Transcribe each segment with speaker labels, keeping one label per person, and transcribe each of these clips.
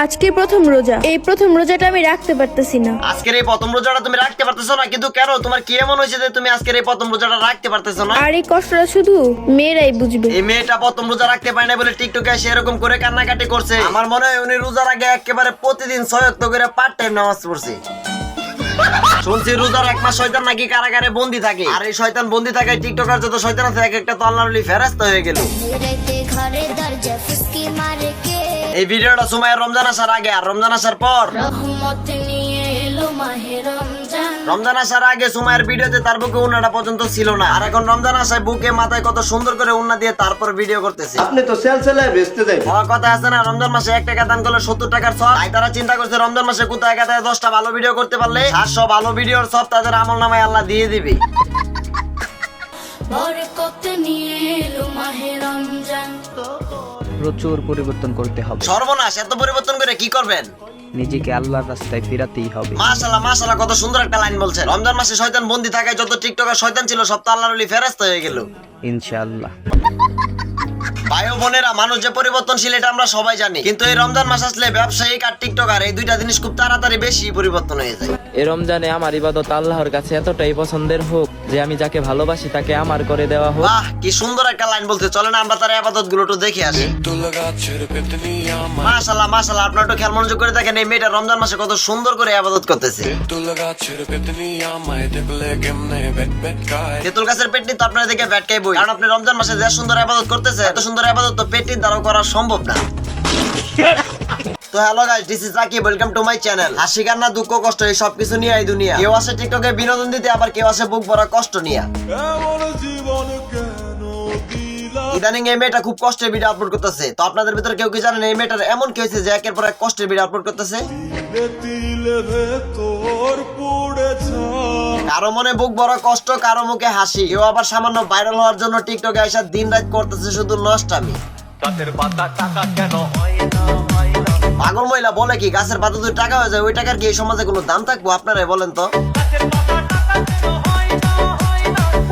Speaker 1: আজকে প্রথম রোজা। এই প্রথম রোজাটা আমি রাখতে পারতেছি না।
Speaker 2: আজকের এই প্রথম রোজাটা তুমি রাখতে পারতেছো না? কিন্তু কেন? তোমার কি এমন হয়েছে যে তুমি আজকের এই প্রথম রোজাটা রাখতে পারতেছো না?
Speaker 1: আর এই কষ্টটা শুধু মেয়েরাই বুঝবে।
Speaker 2: এই মেয়েটা প্রথম রোজা রাখতে পারে না বলে টিকটকে এসে এরকম করে কান্নাকাটি করছে। আমার মনে হয় উনি রোজার আগে একেবারে প্রতিদিন ছয়ক্ত করে পার্ট টাইম নামাজ পড়ছে। শুনছি রোজার এক মাস শয়তান নাকি কারাগারে বন্দি থাকে। আর এই শয়তান বন্দি থাকে টিকটকার যত শয়তান আছে এক একটা তো আল্লাহ ফেরাস্ত হয়ে গেল। এই ভিডিওটা সময় রমজান আসার আগে আর রমজান আসার পর
Speaker 3: রহমত নিয়ে এলো মাহে রমজান
Speaker 2: আসার আগে সময়ের ভিডিওতে তার বুকে উন্নাটা পর্যন্ত ছিল না। আর এখন রমজান আসায় বুকে মাথায় কত সুন্দর করে উন্না দিয়ে তারপর ভিডিও করতেছে।
Speaker 4: আপনি তো সেল সেলায় বেচতে যাই।
Speaker 2: আমার কথা আছে না রমজান মাসে এক টাকা দান করলে সত্তর টাকার সব। তাই তারা চিন্তা করছে রমজান মাসে কোথায় কাটায় দশটা ভালো ভিডিও করতে পারলে আর সব ভালো ভিডিওর সব তাদের আমল নামায় আল্লাহ দিয়ে দিবে।
Speaker 3: বরকত নিয়ে এলো মাহে রমজান।
Speaker 5: প্রচুর পরিবর্তন করতে হবে।
Speaker 2: সর্বনাশ এত পরিবর্তন করে কি করবেন?
Speaker 5: নিজেকে আল্লাহর রাস্তায় ফেরাতেই হবে।
Speaker 2: মাশাআল্লাহ মাশাআল্লাহ কত সুন্দর একটা লাইন বলছেন। রমজান মাসে শয়তান বন্দি থাকায় যত টিকটকার শয়তান ছিল সব তো আল্লাহর ওলি ফেরেশতা হয়ে গেল।
Speaker 5: ইনশাআল্লাহ।
Speaker 2: ভাই বোনেরা মানুষ যে পরিবর্তনশীল এটা আমরা সবাই জানি। কিন্তু এই রমজান মাস আসলে ব্যবসায়িক আর টিকটকার এই দুইটা জিনিস খুব তাড়াতাড়ি বেশি পরিবর্তন হয়ে যায়।
Speaker 6: এ রমজানে আমার ইবাদত আল্লাহর কাছে এতটাই পছন্দের হোক যে আমি যাকে ভালোবাসি তাকে আমার করে দেওয়া হোক।
Speaker 2: বাহ কি সুন্দর একটা লাইন বলতে। চলে না আমরা তার আপাততগুলো একটু দেখে আসি। মাশাল্লাহ মাশাল্লাহ আপনার একটু খেয়াল মনোযোগ করে দেখেন এই মেয়েটা রমজান মাসে কত সুন্দর করে আবাদত করতেছে। তেঁতুল গাছের পেটনি তো আপনার দেখে ব্যাটকাই বই। কারণ আপনি রমজান মাসে যে সুন্দর আবাদত করতেছে এত সুন্দর আবাদত আপাতত পেটনির দ্বারাও করা সম্ভব না। তো hello guys this is Raki welcome to my channel হাসি, কান্না, দুঃখ, কষ্ট, এই সব কিছু নিয়ে এই দুনিয়া। কেউ আসে টিকটকে বিনোদন দিতে, আবার কেউ আসে বুক ভরা কষ্ট নিয়ে। ইদানিং এই মেয়েটা খুব কষ্টের ভিডিও আপলোড করতেছে। তো আপনাদের ভিতরে কেউ কি জানেন এই মেয়েটার এমন কি হয়েছে যে একের পর এক কষ্টের ভিডিও আপলোড করতেছে? কারও মনে বুক বড় কষ্ট কারও মুখে হাসি। কেউ আবার সামান্য ভাইরাল হওয়ার জন্য টিকটকে এসে দিন রাত করতেছে শুধু নষ্টামি। পাগল মহিলা বলে কি গাছের পাতা যদি টাকা হয়ে যায় ওই টাকার কি এই সমাজে কোনো দাম থাকব? আপনারাই বলেন তো।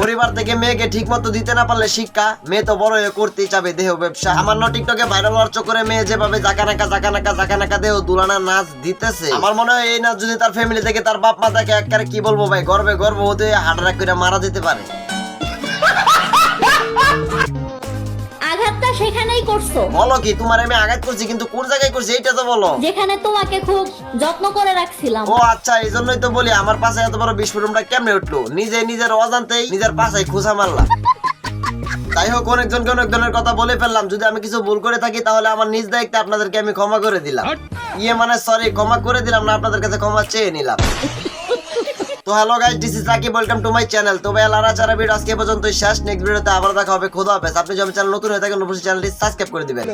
Speaker 2: পরিবার থেকে মেয়েকে ঠিক মতো দিতে না পারলে শিক্ষা, মেয়ে তো বড় হয়ে করতেই চাবে দেহ ব্যবসা। আমার ন টিকটকে ভাইরাল হওয়ার করে মেয়ে যেভাবে জাকানাকা জাকানাকা জাকানাকা দেহ দুলানা নাচ দিতেছে। আমার মনে হয় এই নাচ যদি তার ফ্যামিলি থেকে তার বাপ মা তাকে একবারে কি বলব ভাই, গর্বে গর্ব হতে হার্ট করে মারা যেতে পারে।
Speaker 7: আঘাতটা সেখানেই করছ।
Speaker 2: বলো কি তোমার আমি আঘাত করছি কিন্তু কোন জায়গায় করছি এইটা তো বলো।
Speaker 7: যেখানে তোমাকে খুব যত্ন করে রাখছিলাম।
Speaker 2: ও আচ্ছা এই জন্যই তো বলি আমার পাশে এত বড় বিস্ফোরণটা কেমনে উঠল? নিজে নিজের অজান্তেই নিজের পাশে খুঁজা মারলাম। তাই হোক অনেকজনকে অনেক ধরনের কথা বলে ফেললাম। যদি আমি কিছু ভুল করে থাকি তাহলে আমার নিজ দায়িত্বে আপনাদেরকে আমি ক্ষমা করে দিলাম। ইয়ে মানে সরি ক্ষমা করে দিলাম না আপনাদের কাছে ক্ষমা চেয়ে নিলাম। তো hello guys this is Rakib welcome to my channel তো ভাই আলারা চারা ভিডিও আজকে পর্যন্ত শেষ। নেক্সট ভিডিওতে আবার দেখা হবে। খোদা হাফেজ। আপনি যদি চ্যানেল নতুন হয়ে থাকেন, অবশ্যই চ্যানেলটি সাবস্ক্রাইব করে দিবেন।